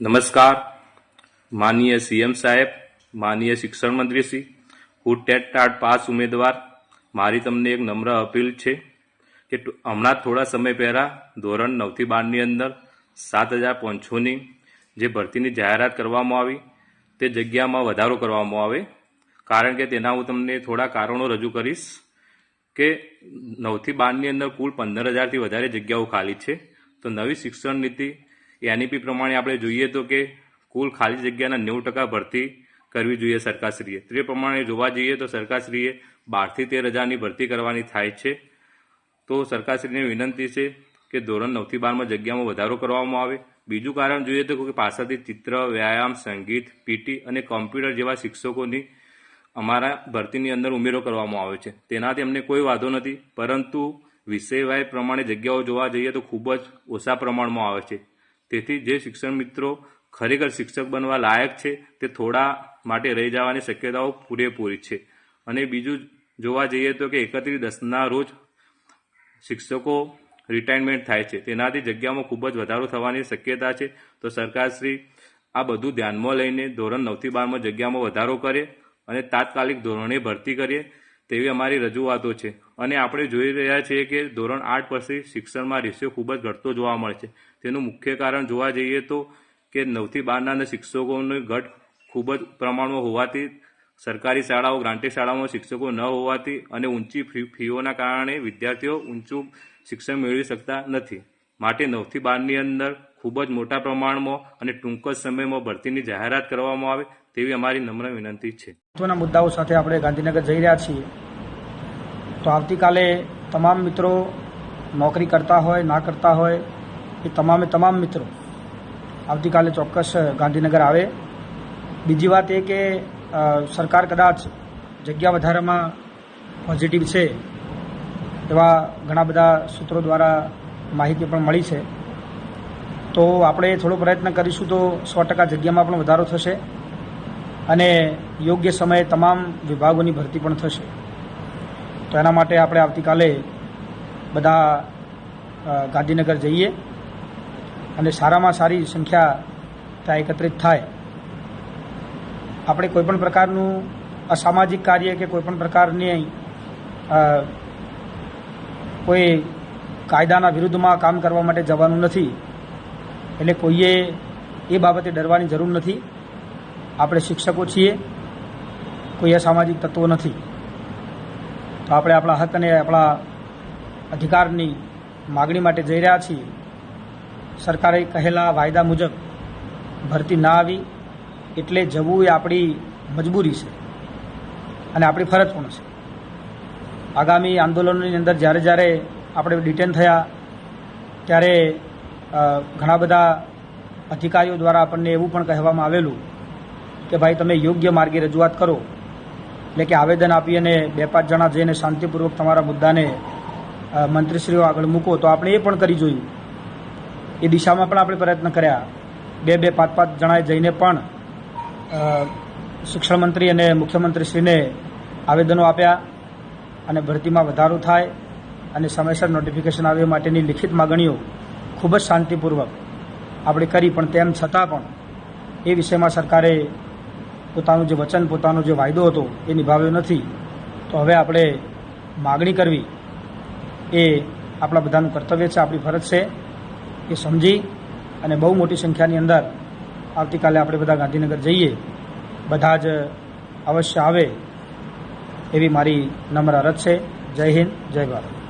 નમસ્કાર. માનનીય સીએમ સાહેબ, માનનીય શિક્ષણ મંત્રી શ્રી હું ટેટ ટાટ પાસ ઉમેદવાર. મારી તમને એક નમ્ર અપીલ છે કે હમણાં થોડા સમય પહેલાં, ધોરણ નવથી બારની અંદર સાત હજાર પાંચસોની જે ભરતીની જાહેરાત કરવામાં આવી, તે જગ્યામાં વધારો કરવામાં આવે. કારણ કે તેના હું તમને થોડા કારણો રજૂ કરીશ કે નવથી બારની અંદર કુલ પંદર હજારથી વધારે જગ્યાઓ ખાલી છે. તો નવી શિક્ષણ નીતિ એનઈપી પ્રમાણે આપણે જોઈએ તો કે કુલ ખાલી જગ્યાના નેવું ટકા ભરતી કરવી જોઈએ સરકારશ્રીએ. તે પ્રમાણે જોવા જઈએ તો સરકારશ્રીએ બારથી તેર હજારની ભરતી કરવાની થાય છે. તો સરકારશ્રીને વિનંતી છે કે ધોરણ નવથી બારમાં જગ્યામાં વધારો કરવામાં આવે. બીજું કારણ જોઈએ તો કે પાછળથી ચિત્ર, વ્યાયામ, સંગીત, પીટી અને કોમ્પ્યુટર જેવા શિક્ષકોની અમારા ભરતીની અંદર ઉમેરો કરવામાં આવે છે. તેનાથી અમને કોઈ વાંધો નથી. પરંતુ વિષયવાય પ્રમાણે જગ્યાઓ જોવા જઈએ તો ખૂબ જ ઓછા પ્રમાણમાં આવે છે. તેથી જે શિક્ષણ મિત્રો ખરેખર શિક્ષક બનવા લાયક છે, તે થોડા માટે રહી જવાની શક્યતાઓ પૂરેપૂરી છે. અને બીજું જોવા જઈએ તો કે એકત્રીસ દસના રોજ શિક્ષકો રિટાયરમેન્ટ થાય છે. તેનાથી જગ્યામાં ખૂબ જ વધારો થવાની શક્યતા છે. તો સરકારશ્રી આ બધું ધ્યાનમાં લઈને ધોરણ નવથી બારમાં જગ્યામાં વધારો કરે અને તાત્કાલિક ધોરણે ભરતી કરીએ. તેવી અમારી રજૂઆતો છે. અને આપણે જોઈ રહ્યા છીએ કે ધોરણ આઠ પછી શિક્ષણમાં રેશિયો ખૂબ જ ઘટતો જોવા મળે છે. તેનું મુખ્ય કારણ જોવા જઈએ તો કે નવથી બારના શિક્ષકોનો ઘટ ખૂબ જ પ્રમાણમાં હોવાથી સરકારી શાળાઓ, ગ્રાન્ટેડ શાળાઓમાં શિક્ષકો ન હોવાથી અને ઊંચી ફીઓના કારણે વિદ્યાર્થીઓ ઊંચું શિક્ષણ મેળવી શકતા નથી. માટે નવથી બારની અંદર ખૂબ જ મોટા પ્રમાણમાં અને ટૂંક જ સમયમાં ભરતીની જાહેરાત કરવામાં આવે તેવી અમારી નમ્ર વિનંતી છે. મહત્વના મુદ્દાઓ સાથે આપણે ગાંધીનગર જઈ રહ્યા છીએ. તો આવતીકાલે તમામ મિત્રો નોકરી કરતા હોય, ના કરતા હોય, એ તમામે તમામ મિત્રો આવતીકાલે ચોક્કસ ગાંધીનગર આવે. બીજી વાત એ કે સરકાર કદાચ જગ્યા વધારામાં પોઝિટિવ છે એવા ઘણા બધા સૂત્રો દ્વારા માહિતી પણ મળી છે. તો આપણે થોડો પ્રયત્ન કરીશું તો સો ટકા જગ્યામાં પણ વધારો થશે. અને યોગ્ય સમયે તમામ વિભાગોની ભરતી પણ થશે. તો એના માટે આપણે આવતીકાલે બધા ગાંધીનગર જઈએ અને સારામાં સારી સંખ્યા ત્યાં એકત્રિત થાય. આપણે કોઈપણ પ્રકારનું અસામાજિક કાર્ય કે કોઈપણ પ્રકારની કોઈ કાયદાના વિરુદ્ધમાં કામ કરવા માટે જવાનું નથી. એટલે કોઈએ એ બાબતે ડરવાની જરૂર નથી. આપણે શિક્ષકો છીએ, કોઈ અસામાજિક તત્વો નથી. તો આપણે આપણા હક અને આપણા અધિકારની માગણી માટે જઈ રહ્યા છીએ. સરકારે કહેલા વાયદા મુજબ ભરતી ના આવી, એટલે જવું એ આપણી મજબૂરી છે અને આપણી ફરજ પણ છે. આગામી આંદોલનની અંદર જ્યારે જ્યારે આપણે ડિટેન થયા, ત્યારે ઘણા બધા અધિકારીઓ દ્વારા આપણને એવું પણ કહેવામાં આવેલું કે ભાઈ તમે યોગ્ય માર્ગે રજૂઆત કરો. એટલે કે આવેદન આપી અને બે પાંચ જણા જઈને શાંતિપૂર્વક તમારા મુદ્દાને મંત્રીશ્રીઓ આગળ મૂકો, તો આપણે એ પણ કરી જોયું. એ દિશામાં પણ આપણે પ્રયત્ન કર્યા. બે બે, પાંચ પાંચ જણાએ જઈને પણ શિક્ષણ મંત્રી અને મુખ્યમંત્રીશ્રીને આવેદનો આપ્યા અને ભરતીમાં વધારો થાય અને સમયસર નોટિફિકેશન આવે માટેની લિખિત માગણીઓ ખૂબ જ શાંતિપૂર્વક આપણે કરી, પણ તેમ છતાં પણ એ વિષયમાં સરકારે પોતાનું જે વચન, પોતાનો જે વાયદો હતો એ નિભાવ્યો નથી. તો હવે આપણે માગણી કરવી એ આપણા બધાનું કર્તવ્ય છે, આપણી ફરજ છે એ સમજી અને બહુ મોટી સંખ્યાની અંદર આવતીકાલે આપણે બધા ગાંધીનગર જઈએ, બધા જ અવશ્ય આવે એવી મારી નમ્ર અરજ છે. જય હિન્દ, જય ભારત.